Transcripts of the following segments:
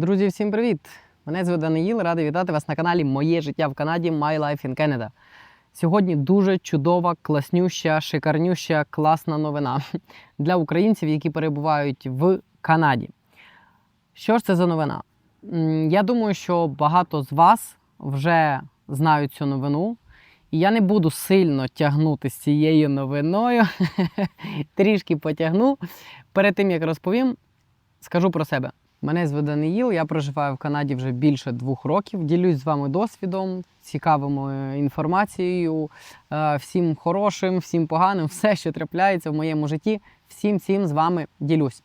Друзі, всім привіт! Мене звуть Даниїл, радий вітати вас на каналі Моє життя в Канаді My Life in Canada. Сьогодні дуже чудова, класнюща, шикарнюща, класна новина для українців, які перебувають в Канаді. Що ж це за новина? Я думаю, що багато з вас вже знають цю новину. І я не буду сильно тягнути з цією новиною. Трішки потягну. Перед тим як розповім, скажу про себе. Мене звуть Даниїл, я проживаю в Канаді вже більше двох років. Ділюсь з вами досвідом, цікавою інформацією, е, всім хорошим, всім поганим, все, що трапляється в моєму житті, всім цим з вами ділюсь.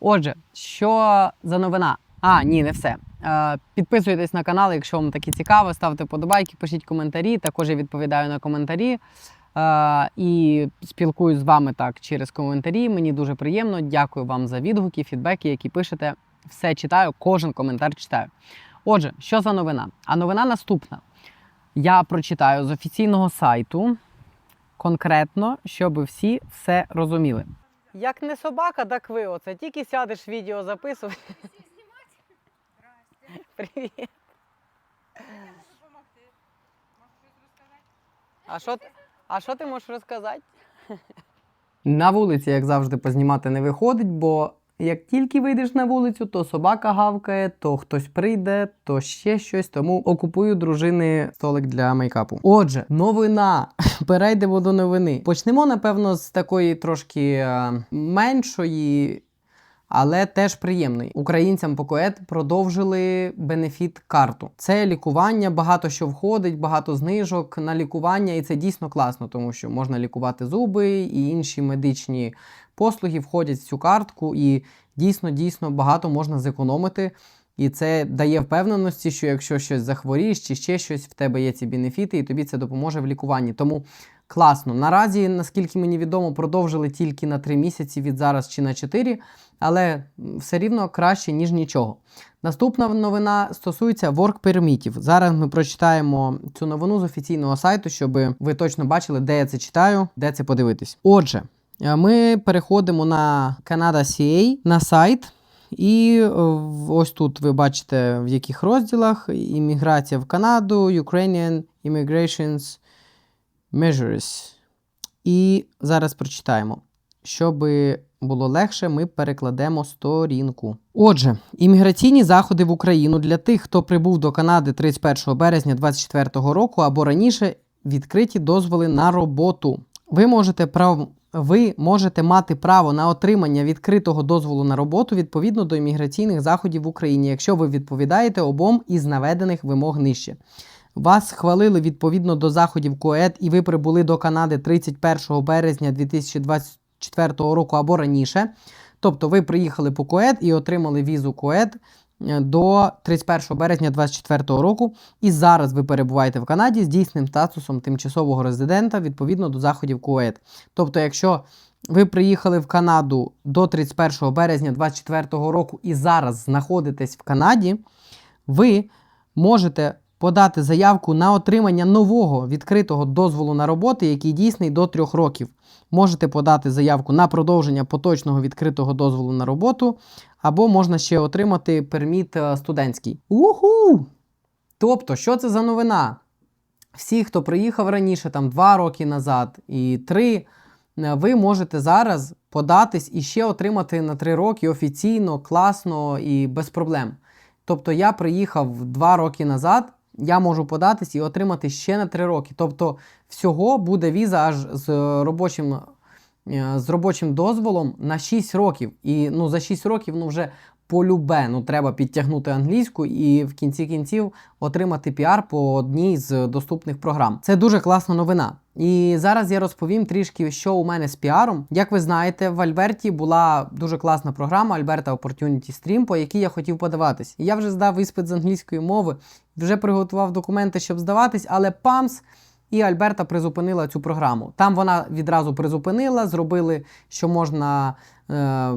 Отже, що за новина? А, ні, не все. Е, Підписуйтесь на канал, якщо вам таке цікаво, ставте подобайки, пишіть коментарі. Також я відповідаю на коментарі. Е, і спілкуюсь з вами так через коментарі. Мені дуже приємно. Дякую вам за відгуки, фідбеки, які пишете. Все читаю, кожен коментар читаю. Отже, що за новина? А новина наступна. Я прочитаю з офіційного сайту конкретно, щоб всі все розуміли. Як не собака, так ви оце. Тільки сядеш відео записувати. Привіт. А що, а що ти можеш розказати? На вулиці, як завжди, познімати не виходить, бо як тільки вийдеш на вулицю, то собака гавкає, то хтось прийде, то ще щось. Тому окупую дружини столик для мейкапу. Отже, новина. Перейдемо до новини. Почнемо, напевно, з такої трошки е, меншої. Але теж приємний. Українцям ПОКОЕД продовжили бенефіт карту. Це лікування, багато що входить, багато знижок на лікування, і це дійсно класно, тому що можна лікувати зуби і інші медичні послуги входять в цю картку, і дійсно, дійсно багато можна зекономити. І це дає впевненості, що якщо щось захворієш чи ще щось, в тебе є ці бенефіти, і тобі це допоможе в лікуванні. Тому класно. Наразі, наскільки мені відомо, продовжили тільки на 3 місяці від зараз чи на 4, але все рівно краще, ніж нічого. Наступна новина стосується work пермітів. Зараз ми прочитаємо цю новину з офіційного сайту, щоб ви точно бачили, де я це читаю, де це подивитись. Отже, ми переходимо на Canada CA на сайт. І е, ось тут ви бачите, в яких розділах імміграція в Канаду, Ukrainian Immigrations Measures. І зараз прочитаємо. Щоб було легше, ми перекладемо сторінку. Отже, імміграційні заходи в Україну для тих, хто прибув до Канади 31 березня 2024 року або раніше, відкриті дозволи на роботу. Ви можете прав... Ви можете мати право на отримання відкритого дозволу на роботу відповідно до імміграційних заходів в Україні, якщо ви відповідаєте обом із наведених вимог нижче. Вас схвалили відповідно до заходів КОЕД і ви прибули до Канади 31 березня 2024 року або раніше. Тобто ви приїхали по КОЕД і отримали візу КОЕД е, до 31 березня 2024 року. І зараз ви перебуваєте в Канаді з дійсним статусом тимчасового резидента відповідно до заходів КОЕД. Тобто, якщо ви приїхали в Канаду до 31 березня 2024 року і зараз знаходитесь в Канаді, ви можете подати заявку на отримання нового відкритого дозволу на роботу, який дійсний до трьох років. Можете подати заявку на продовження поточного відкритого дозволу на роботу, або можна ще отримати перміт е, студентський. Уху! Тобто, що це за новина? Всі, хто приїхав раніше, там два роки назад і три, е, ви можете зараз податись і ще отримати на три роки офіційно, класно і без проблем. Тобто я приїхав два роки назад, я можу податись і отримати ще на 3 роки. Тобто, всього буде віза аж з робочим, е, з робочим дозволом на 6 років. І ну, за 6 років ну, вже полюбе, ну, треба підтягнути англійську і в кінці кінців отримати піар по одній з доступних програм. Це дуже класна новина. І зараз я розповім трішки, що у мене з піаром. Як ви знаєте, в Альберті була дуже класна програма Alberta Opportunity Stream, по якій я хотів подаватись. Я вже здав іспит з англійської мови, вже приготував документи, щоб здаватись, але ПАМС і Альберта призупинила цю програму. Там вона відразу призупинила, зробили, що можна е,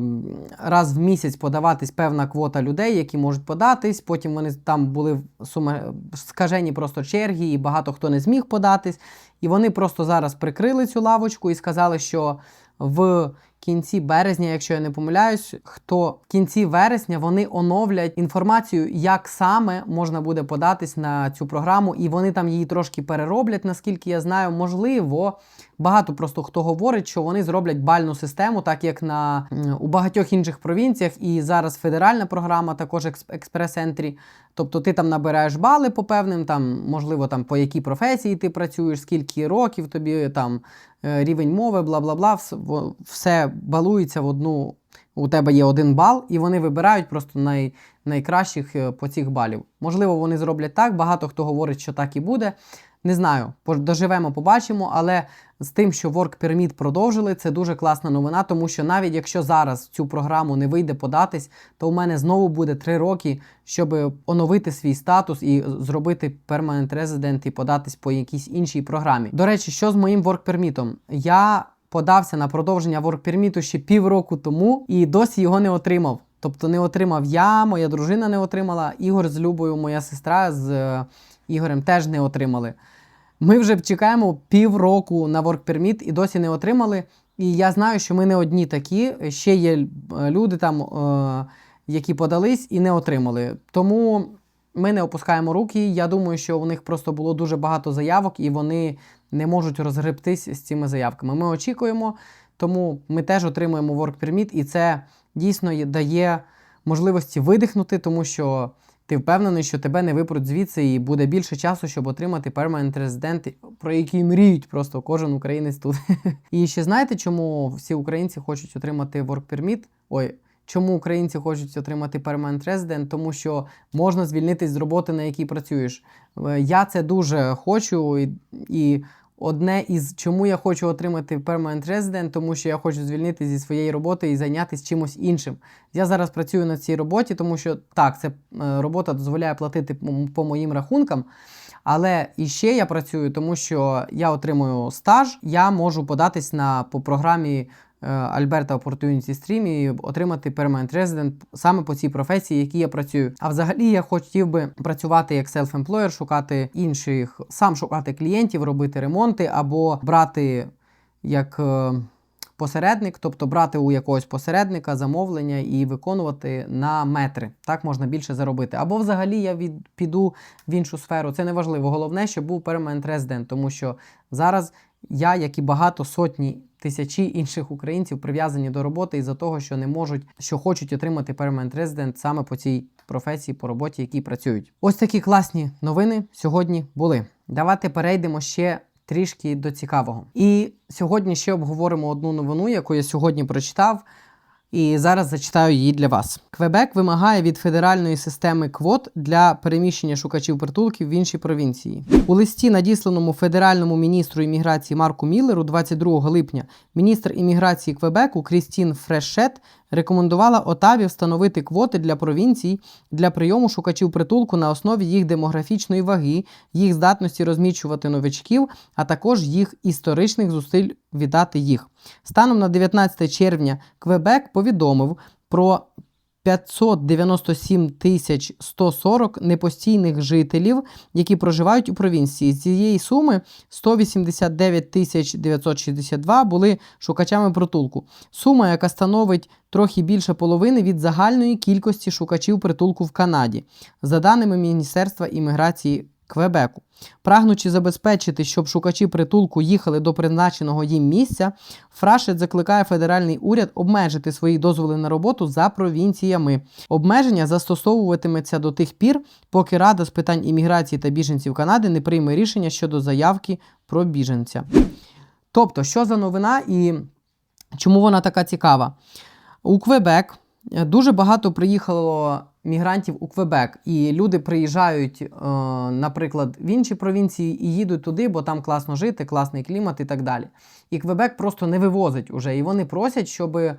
раз в місяць подаватись певна квота людей, які можуть податись. Потім вони там були сума... скажені просто черги, і багато хто не зміг податись. І вони просто зараз прикрили цю лавочку і сказали, що в кінці березня, якщо я не помиляюсь, хто в кінці вересня вони оновлять інформацію, як саме можна буде податись на цю програму, і вони там її трошки перероблять, наскільки я знаю. Можливо, багато просто хто говорить, що вони зроблять бальну систему, так як на у багатьох інших провінціях, і зараз федеральна програма, також експрес-ентрі. Тобто ти там набираєш бали по певним, там, можливо, там по якій професії ти працюєш, скільки років тобі там е, рівень мови, бла бла бла, все балується в одну. У тебе є один бал, і вони вибирають просто най, найкращих е, по цих балів. Можливо, вони зроблять так. Багато хто говорить, що так і буде. Не знаю, доживемо, побачимо, але з тим, що Work Permit продовжили, це дуже класна новина, тому що навіть якщо зараз цю програму не вийде податись, то у мене знову буде 3 роки, щоб оновити свій статус і зробити Permanent Resident і податись по якійсь іншій програмі. До речі, що з моїм Work Permit? Я подався на продовження Work Permit ще півроку тому і досі його не отримав. Тобто не отримав я, моя дружина не отримала, Ігор з Любою, моя сестра з е, Ігорем теж не отримали. Ми вже чекаємо півроку на Work Permit і досі не отримали. І я знаю, що ми не одні такі. Ще є е, люди там, е, які подались і не отримали. Тому ми не опускаємо руки. Я думаю, що у них просто було дуже багато заявок, і вони не можуть розгребтись з цими заявками. Ми очікуємо, тому ми теж отримуємо Work Permit, і це дійсно дає можливості видихнути, тому що ти впевнений, що тебе не випруть звідси, і буде більше часу, щоб отримати Permanent Resident, про який мріють просто кожен українець тут. І ще знаєте, чому всі українці хочуть отримати Work Permit? Ой. Чому українці хочуть отримати Permanent Resident? Тому що можна звільнитись з роботи, на якій працюєш. Е, Я це дуже хочу, і, і одне із чому я хочу отримати Permanent Resident, тому що я хочу звільнити зі своєї роботи і зайнятися чимось іншим. Я зараз працюю на цій роботі, тому що так, це е, робота дозволяє платити по- моїм рахункам. Але іще я працюю, тому що я отримую стаж, я можу податись на по програмі е, Alberta Opportunity Stream і отримати Permanent Resident саме по цій професії, якій я працюю. А взагалі я хотів би працювати як self-employer, шукати інших, сам шукати клієнтів, робити ремонти або брати як. е, Посередник, тобто брати у якогось посередника замовлення і виконувати на метри. Так можна більше заробити. Або взагалі я від, піду в іншу сферу. Це не важливо. Головне, щоб був Permanent Resident, тому що зараз я, як і багато сотні тисячі інших українців, прив'язані до роботи із-за того, що не можуть, що хочуть отримати Permanent Resident саме по цій професії, по роботі, якій працюють. Ось такі класні новини сьогодні були. Давайте перейдемо ще трішки до цікавого. І сьогодні ще обговоримо одну новину, яку я сьогодні прочитав. І зараз зачитаю її для вас. Квебек вимагає від федеральної системи квот для переміщення шукачів притулків в інші провінції. У листі, надісланому федеральному міністру імміграції Марку Міллеру 22 липня, міністр імміграції Квебеку Крістін Фрешет рекомендувала Отаві встановити квоти для провінцій для прийому шукачів притулку на основі їх демографічної ваги, їх здатності розміщувати новичків, а також їх історичних зусиль віддати їх. Станом на 19 червня Квебек повідомив про 597 тисяч 140 непостійних жителів, які проживають у провінції. З цієї суми 189 тисяч 962 були шукачами притулку. Сума, яка становить трохи більше половини від загальної кількості шукачів притулку в Канаді, за даними Міністерства імміграції Квебеку. Прагнучи забезпечити, щоб шукачі притулку їхали до призначеного їм місця, Фрашет закликає федеральний уряд обмежити свої дозволи на роботу за провінціями. Обмеження застосовуватиметься до тих пір, поки Рада з питань імміграції та біженців Канади не прийме рішення щодо заявки про біженця. Тобто, що за новина і чому вона така цікава? У Квебек дуже багато приїхало мігрантів у Квебек, і люди приїжджають, е, наприклад, в інші провінції і їдуть туди, бо там класно жити, класний клімат і так далі. І Квебек просто не вивозить уже. І вони просять, щоб е,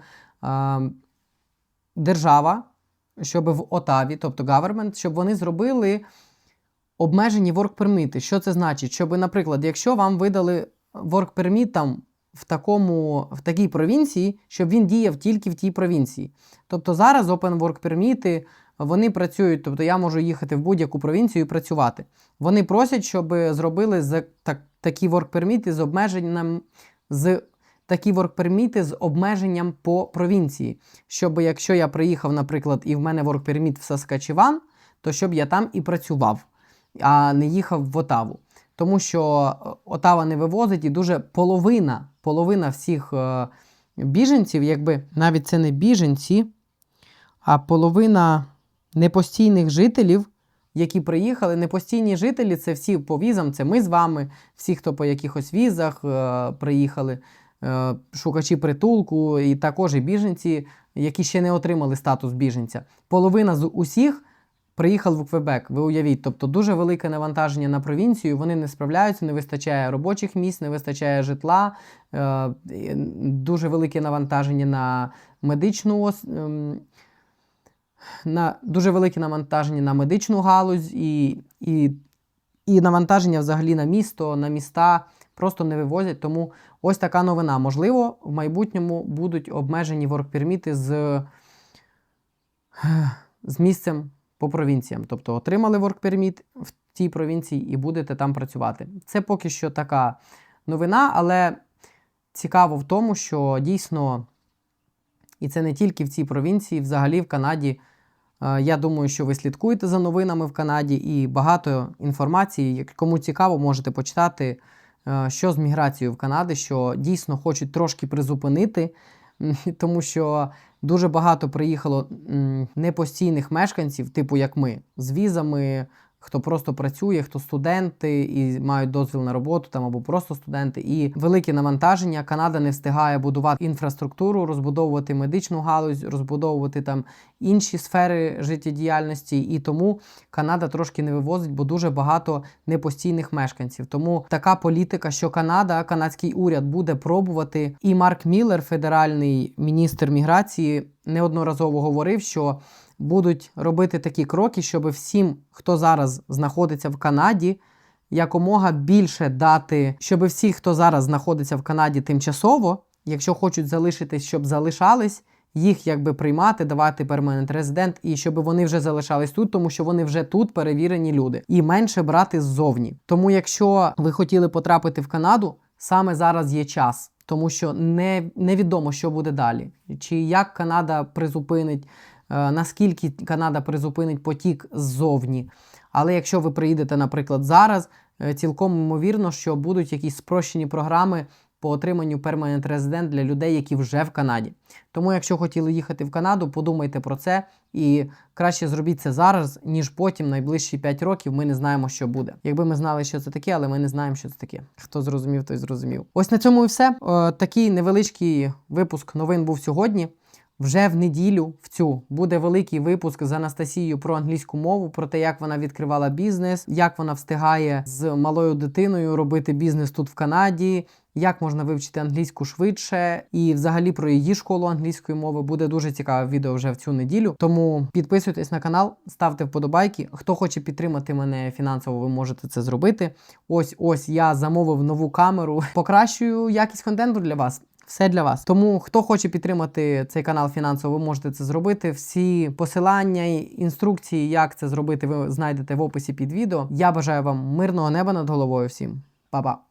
держава, щоб в Отаві, тобто government, щоб вони зробили обмежені permit. Що це значить? Щоб, наприклад, якщо вам видали permit там в, такому, в такій провінції, щоб він діяв тільки в тій провінції. Тобто зараз open work permit, вони працюють, тобто я можу їхати в будь-яку провінцію і працювати. Вони просять, щоб зробили за, так, такі permit з обмеженням з такі воркперміти з обмеженням по провінції. Щоб якщо я приїхав, наприклад, і в мене воркперміт в Саскачеван, то щоб я там і працював, а не їхав в Отаву. Тому що е, Отава не вивозить, і дуже половина, половина всіх е, біженців, якби навіть це не біженці, а половина непостійних жителів, які приїхали. Непостійні жителі це всі по візам, це ми з вами, всі, хто по якихось візах е, приїхали, е, шукачі притулку, і також і біженці, які ще не отримали статус біженця. Половина з усіх приїхали в Квебек. Ви уявіть, тобто дуже велике навантаження на провінцію. Вони не справляються, не вистачає робочих місць, не вистачає житла, е, дуже велике навантаження на медичну ем, на дуже велике навантаження на медичну галузь і, і, і навантаження взагалі на місто, на міста просто не вивозять. Тому ось така новина. Можливо, в майбутньому будуть обмежені воркперміти з, з місцем по провінціям. Тобто отримали воркперміт в тій провінції і будете там працювати. Це поки що така новина, але цікаво в тому, що дійсно, і це не тільки в цій провінції, взагалі в Канаді. Е, Я думаю, що ви слідкуєте за новинами в Канаді і багато інформації. Кому цікаво, можете почитати, е, що з міграцією в Канаді, що дійсно хочуть трошки призупинити, тому що дуже багато приїхало непостійних мешканців, типу як ми, з візами, хто просто працює, хто студенти і мають дозвіл на роботу там або просто студенти. І велике навантаження. Канада не встигає будувати інфраструктуру, розбудовувати медичну галузь, розбудовувати там інші сфери життєдіяльності. І тому Канада трошки не вивозить, бо дуже багато непостійних мешканців. Тому така політика, що Канада, канадський уряд буде пробувати. І Марк Міллер, федеральний міністр міграції, неодноразово говорив, що будуть робити такі кроки, щоб всім, хто зараз знаходиться в Канаді, якомога більше дати, щоб всі, хто зараз знаходиться в Канаді тимчасово, якщо хочуть залишитись, щоб залишались, їх якби приймати, давати перманент резидент, і щоб вони вже залишались тут, тому що вони вже тут перевірені люди, і менше брати ззовні. Тому, якщо ви хотіли потрапити в Канаду, саме зараз є час. Тому що не, невідомо, що буде далі, чи як Канада призупинить, е, наскільки Канада призупинить потік ззовні. Але якщо ви приїдете, наприклад, зараз, е, цілком ймовірно, що будуть якісь спрощені програми по отриманню перманент резидент для людей, які вже в Канаді. Тому, якщо хотіли їхати в Канаду, подумайте про це і краще зробіть це зараз, ніж потім, найближчі 5 років, ми не знаємо, що буде. Якби ми знали, що це таке, але ми не знаємо, що це таке. Хто зрозумів, той зрозумів. Ось на цьому і все. Е, такий невеличкий випуск новин був сьогодні. Вже в неділю в цю буде великий випуск з Анастасією про англійську мову, про те, як вона відкривала бізнес, як вона встигає з малою дитиною робити бізнес тут в Канаді, як можна вивчити англійську швидше, і взагалі про її школу англійської мови буде дуже цікаве відео вже в цю неділю. Тому підписуйтесь на канал, ставте вподобайки. Хто хоче підтримати мене фінансово, ви можете це зробити. Ось ось я замовив нову камеру, покращую якість контенту для вас. Все для вас. Тому хто хоче підтримати цей канал фінансово, ви можете це зробити. Всі посилання і інструкції, як це зробити, ви знайдете в описі під відео. Я бажаю вам мирного неба над головою всім. Па-па!